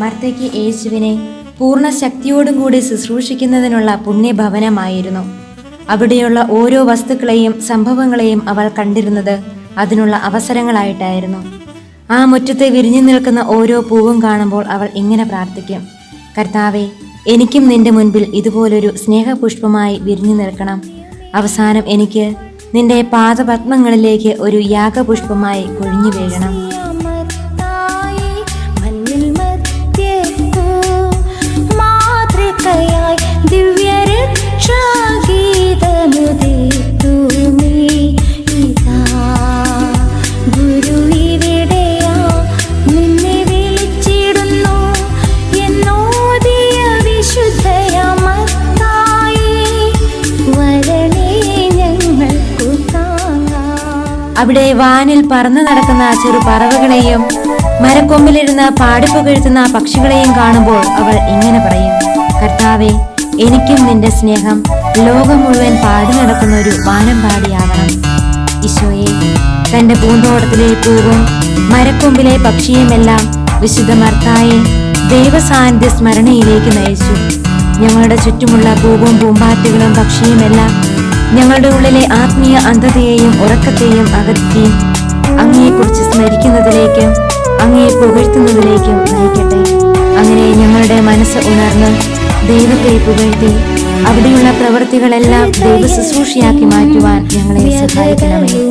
കാലത്തേക്ക് യേശുവിനെ പൂർണ ശക്തിയോടും കൂടി ശുശ്രൂഷിക്കുന്നതിനുള്ള പുണ്യഭവനമായിരുന്നു. അവിടെയുള്ള ഓരോ വസ്തുക്കളെയും സംഭവങ്ങളെയും അവൾ കണ്ടിരുന്നത് അതിനുള്ള അവസരങ്ങളായിട്ടായിരുന്നു. ആ മുറ്റത്തെ വിരിഞ്ഞു നിൽക്കുന്ന ഓരോ പൂവും കാണുമ്പോൾ അവൾ ഇങ്ങനെ പ്രാർത്ഥിക്കും കർത്താവെ എനിക്കും നിന്റെ മുൻപിൽ ഇതുപോലൊരു സ്നേഹപുഷ്പമായി വിരിഞ്ഞു നിൽക്കണം. അവസാനം എനിക്ക് നിന്റെ പാദപത്മങ്ങളിലേക്ക് ഒരു യാഗപുഷ്പമായി കൊഴിഞ്ഞു വീഴണം. അവിടെ വാനിൽ പറന്നു നടക്കുന്ന ചെറു പറവകളെയും മരക്കൊമ്പിലിരുന്ന് പാടിപ്പുകഴ്ത്തുന്ന പക്ഷികളെയും കാണുമ്പോൾ അവൾ ഇങ്ങനെ പറയും കർത്താവെ എനിക്കും നിന്റെ സ്നേഹം. ലോകം മുഴുവൻ പാടി നടക്കുന്ന ഒരു വാനം പാടിയാകണം ഈശോയെ തന്റെ പൂന്തോട്ടത്തിലെ പൂവും മരക്കൊമ്പിലെ പക്ഷിയുമെല്ലാം വിശുദ്ധ മർത്തായെ ദൈവസാന്നിധ്യ സ്മരണയിലേക്ക് നയിച്ചു. ഞങ്ങളുടെ ചുറ്റുമുള്ള പൂവും പൂമ്പാറ്റുകളും പക്ഷിയുമെല്ലാം ഞങ്ങളുടെ ഉള്ളിലെ ആത്മീയ അന്ധതയെയും ഉറക്കത്തെയും അകറ്റി അങ്ങയെക്കുറിച്ച് സ്മരിക്കുന്നതിലേക്കും അങ്ങയെ പുകഴ്ത്തുന്നതിലേക്കും നയിക്കട്ടെ. അങ്ങനെ ഞങ്ങളുടെ മനസ്സ് ഉണർന്ന് ദൈവത്തെ പുകഴ്ത്തി അവിടെയുള്ള പ്രവൃത്തികളെല്ലാം ദൈവ ശുശ്രൂഷയാക്കി മാറ്റുവാൻ ഞങ്ങളെ സഹായിക്കണമേ.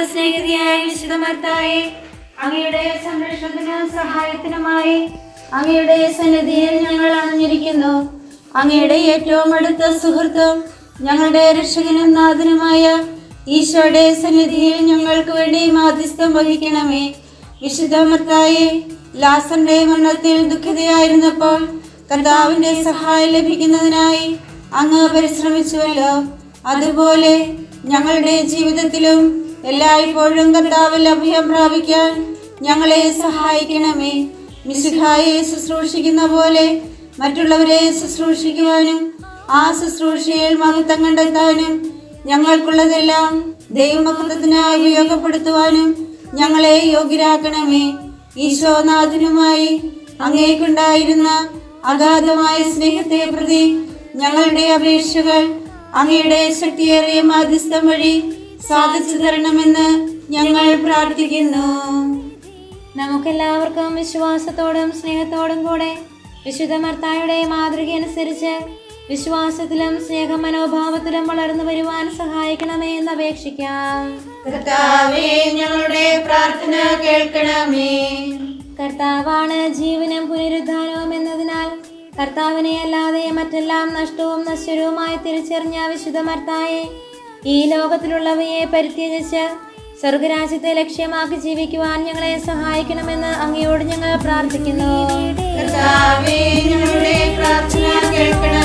ഏറ്റവും വിശ്വസ്ത സ്നേഹിതയായ വിശുദ്ധ മർത്തായെ അങ്ങയുടെ സംരക്ഷണത്തിനും സഹായത്തിനുമായി അങ്ങയുടെ സന്നിധിയിൽ ഞങ്ങൾ അണഞ്ഞിരിക്കുന്നു. അങ്ങയുടെ ഏറ്റവും അടുത്ത സുഹൃത്തും ഞങ്ങളുടെ രക്ഷകനും നാഥനുമായ ഈശോയുടെ സന്നിധിയിൽ ഞങ്ങൾക്ക് വേണ്ടി മാധ്യസ്ഥം വഹിക്കണമേ. വിശുദ്ധ മർത്തായെ ലാസന്റെ മരണത്തിൽ ദുഃഖിതയായിരുന്നപ്പോൾ കർത്താവിന്റെ സഹായം ലഭിക്കുന്നതിനായി അങ്ങ് പരിശ്രമിച്ചുവല്ലോ. അതുപോലെ ഞങ്ങളുടെ ജീവിതത്തിലും എല്ലായ്പ്പോഴും കർത്താവിൽ അഭയം പ്രാപിക്കാൻ ഞങ്ങളെ സഹായിക്കണമേ. മിശുഹായെ ശുശ്രൂഷിക്കുന്ന പോലെ മറ്റുള്ളവരെ ശുശ്രൂഷിക്കുവാനും ആ ശുശ്രൂഷയിൽ മഹത്വം കണ്ടെത്താനും ഞങ്ങൾക്കുള്ളതെല്ലാം ദൈവമഹത്വത്തിനായി ഉപയോഗപ്പെടുത്തുവാനും ഞങ്ങളെ യോഗ്യരാക്കണമേ. ഈശോനാഥനുമായി അങ്ങേക്കുണ്ടായിരുന്ന അഗാധമായ സ്നേഹത്തെ പ്രതി ഞങ്ങളുടെ അപേക്ഷകൾ അങ്ങയുടെ ശക്തിയേറിയ മാധ്യസ്ഥം വഴി സാധിച്ചു തരണമെന്ന് ഞങ്ങൾ പ്രാർത്ഥിക്കുന്നു. നമുക്കെല്ലാവർക്കും വിശ്വാസത്തോടും സ്നേഹത്തോടും കൂടെ വിശുദ്ധ മർത്തായുടെ മാതൃക അനുസരിച്ച് വിശ്വാസത്തിലും സ്നേഹ മനോഭാവത്തിലും വളർന്നു വരുവാൻ സഹായിക്കണമേ എന്ന് അപേക്ഷിക്കാം. കർത്താവേ ഞങ്ങളുടെ പ്രാർത്ഥന കേൾക്കണമേ. കർത്താവാണ് ജീവനും പുനരുദ്ധാനവും എന്നതിനാൽ കർത്താവിനെ അല്ലാതെ മറ്റെല്ലാം നഷ്ടവും നശ്വരവുമായി തിരിച്ചറിഞ്ഞ വിശുദ്ധ മർത്തായെ ഈ ലോകത്തിലുള്ളവയെ പരിത്യജിച്ച് സ്വർഗരാജ്യത്തെ ലക്ഷ്യമാക്കി ജീവിക്കുവാൻ ഞങ്ങളെ സഹായിക്കണമെന്ന് അങ്ങയോട് ഞങ്ങൾ പ്രാർത്ഥിക്കുന്നു. പ്രാർത്ഥന കേൾക്കണമേ